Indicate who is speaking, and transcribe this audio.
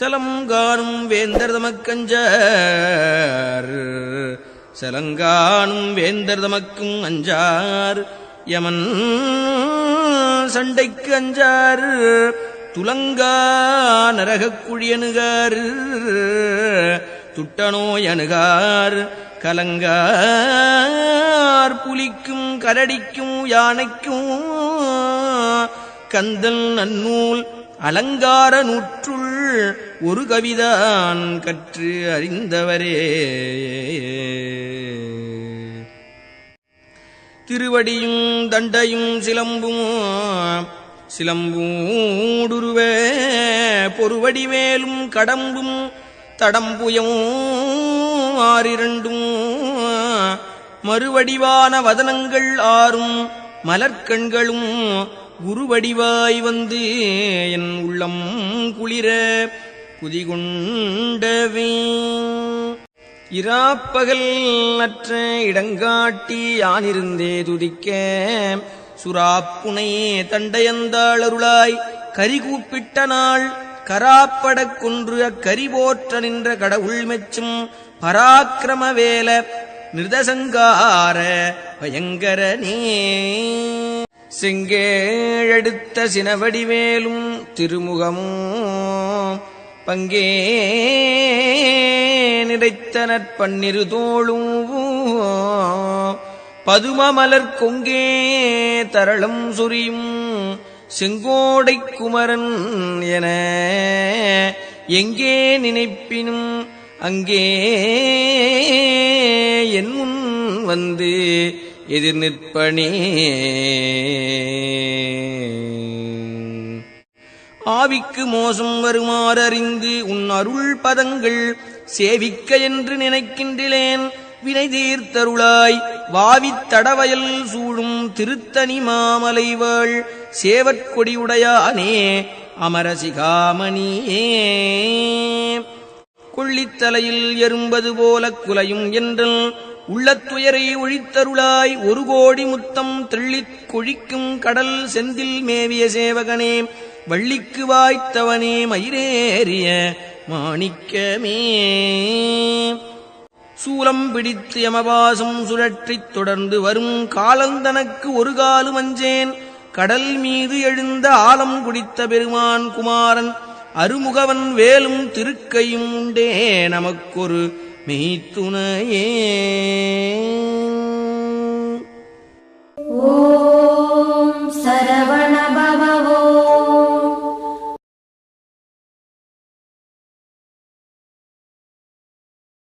Speaker 1: சலங்கானும் வேந்தர் தமக்கஞ்சார் சலங்கானும் வேந்தர் தமக்கும் அஞ்சார். யமன் சண்டைக்கு அஞ்சார். துலங்கா நரகக் குழியணுகார். அணுகார். கலங்கார். புலிக்கும் கரடிக்கும் யானைக்கும் கந்தல் நன்னூல் அலங்கார நூற்றுள் ஒரு கவிதான் கற்று அறிந்தவரே. திருவடியும் தண்டையும் சிலம்பும் சிலம்பூடுருவ பொறுவடி மேலும் கடம்பும் தடம்புயம் ஆறிரண்டும். மறுவடிவான வதனங்கள் ஆறும் மலர்கண்களும் குருவடிவாய் வந்து என் உள்ளம் குளிர குதிகுண்டவே. இராப்பகல் அற்ற இடங்காட்டி யானிருந்தே துதிக்க. சுறாப்புனையே தண்டையந்தாளருளாய் கரி கூப்பிட்ட நாள் கராப்படக் கொன்று அக்கரி போற்ற நின்ற கடவுள் மெச்சும் பராக்கிரம வேல நிருதசங்கார பயங்கரனே. செங்கேழெடுத்த சினவடிவேலும் திருமுகமும் பங்கே நிறைத்த நற்பன்னிரு தோளும் பதுமமலர் கொங்கே தரளம் சுரியும் செங்கோடை குமரன் என எங்கே நினைப்பினும் அங்கே என் முன் வந்து எதிர் நிற்பனே. ஆவிக்கு மோசம் வருமாறறிந்து உன் அருள் பதங்கள் சேவிக்க என்று நினைக்கின்றேன். வினை தீர்த்தருளாய் வாவித் தடவயல் சூழும் திருத்தணி மாமலைவாள் சேவற்கொடியுடையானே அமரசிகாமணியே கொள்ளித்தலையில் எறும்பது போல குலையும் என்றல் உள்ளத்துயரை ஒழித்தருளாய் ஒரு கோடி முத்தம் தெள்ளிக் கொழிக்கும் கடல் செந்தில் மேவிய சேவகனே வள்ளிக்கு வாய்த்தவனே மயிரேறிய மாணிக்கமே. சூலம் பிடித்து யமபாசம் சுழற்றித் தொடர்ந்து வரும் காலந்தனக்கு ஒரு காலு மஞ்சேன். கடல் மீது எழுந்த ஆலம் குடித்த பெருமான் குமாரன் அருமுகவன் வேலும் திருக்கையும் உண்டே நமக்கொரு மெய்த்துணையே.